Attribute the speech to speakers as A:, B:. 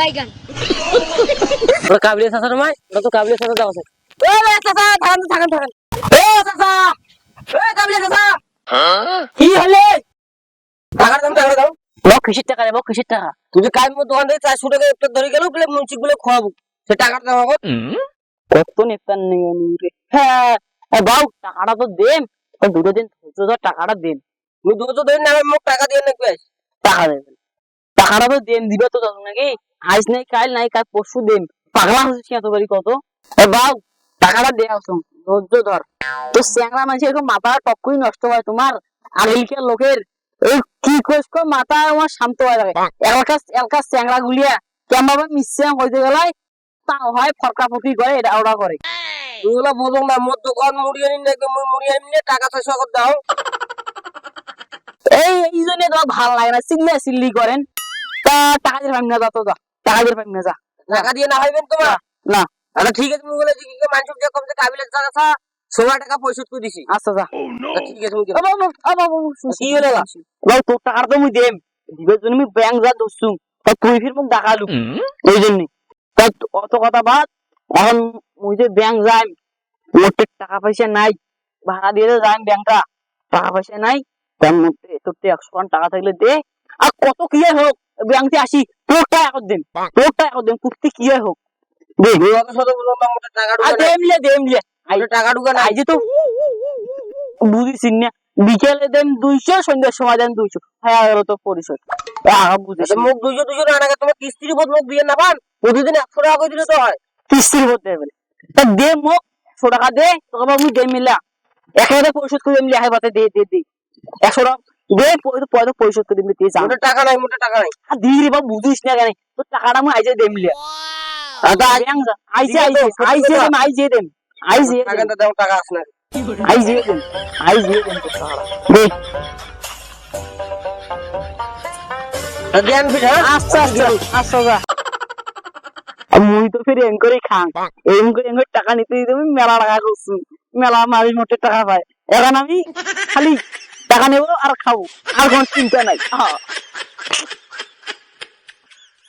A: বাইগান।
B: ওরা কাবিলের চাচা নয় ওরা তো কাবিলের চাচা যাওয়া ও রে চাচা থাকেন থাকেন থাকেন। ও চাচা ও কাবিলের চাচা। কি হলে? টাকার দাম টাকার দাম। বক কিসের টাকা রে বক কিসের টাকা? তুই যে কাল দোকান থেকে চারশো টাকা একটা ধরে গেল বলে মুন্সি গুলো খাওয়াবো সে টাকার দাম এখন কত নেতার নেই রে। হ্যাঁ বাউ টাকাটা তো দেন। দুটো দিন ধৈর্য ধর টাকাটা দেন। তুমি দুটো দিন না মুখ টাকা দিয়ে নাকি টাকা দেবেন টাকাটা তো দেন দিবে তো তখন নাকি? আজ নাই, কাল নাই, কাল পরশু দেন। পাগলা হচ্ছে এত বাড়ি কত? এ বাউ, টাকাটা দেয়া আসুন ধৈর্য ধর। তো স্যাংরা মানুষের এরকম মাথা টক্কই নষ্ট হয় তোমার, আর এলকের লোকের। এই কি কইস কো মাথা আমার শান্ত হয়ে যাবে এলাকা এলাকা স্যাংরা গুলিয়া কেমন ভাবে মিশ্রাম হইতে গেলায় তা হয় ফরকা ফরকি করে, এটা ওটা করে। এগুলো বলুন না, মোর দোকান মুড়িয়ে নিন নাকি, মুই মুড়িয়ে নিলে টাকা ছয়শো করে দাও। এই এই জন্য তোমার ভালো লাগে না চিল্লা চিল্লি করেন। তা, টাকা পাইম না যা তো, যা। টাকা দিয়ে পাইম না যা। টাকা দিয়ে না হইবেন তোমার? না। আচ্ছা ঠিক আছে কি কি মানুষ যে কম যে টাকা টাকা পরিশোধ করে দিছি। আচ্ছা যা। ঠিক আছে মুই গেলাম। কি হলো তোর টাকাটা তো মুই দেম। দিবের জন্য মুই ব্যাংক যা তা তুই ফির মুখ ডাকালু এই জন্য। তা অত কথা বাদ এখন মুই যে ব্যাংক যাই মোটে টাকা পয়সা নাই ভাড়া দিয়ে যাই ব্যাংকটা টাকা পয়সা নাই তার মধ্যে তোর তো একশো টাকা থাকলে দে। আর কত কি হোক ব্যাংকে আসি তোর টাকা এখন দেন তোর টাকা দেন কুর্তি কি হোক। বুঝিস না বিকেলে দেন দুইশো সন্ধ্যার সময় দেন দুইশো। হ্যাঁ তো পরিশোধ। বুঝিস মুখ দুইশো দুইশো টাকা টাকা তোমার কিস্তির উপর মুখ দিয়ে না পান প্রতিদিন একশো টাকা করে দিলে তো হয়। কিস্তির উপর দেবে। তা দে মুখ একশো টাকা দে তোকে দে মিলা। পরিশোধ করে মিলে হাই বাতে দে দে দে। একশো টাকা পরিশোধ করে তুই মোটে টাকা নাই মোটে টাকা নাই। আর দি বুঝিস না কেন তোর টাকাটা আমি আইজে দে মিলে আইসে আইসে আইসে দেম আইসে দেম আইসে দেম। টাকা আস না। আইসে দেম আইসে দেম তোর টাকাটা। দে দেন ফির আচ্ছা আচ্ছা আচ্ছা মুই তো ফির এম করে খান এম করে এম করে টাকা নিতে দিতে মেলা টাকা করছি। মেলা মারি মোটে টাকা পায়। এখন আমি খালি টাকা নেব আর খাব। আর কোনো চিন্তা নাই। হ্যাঁ।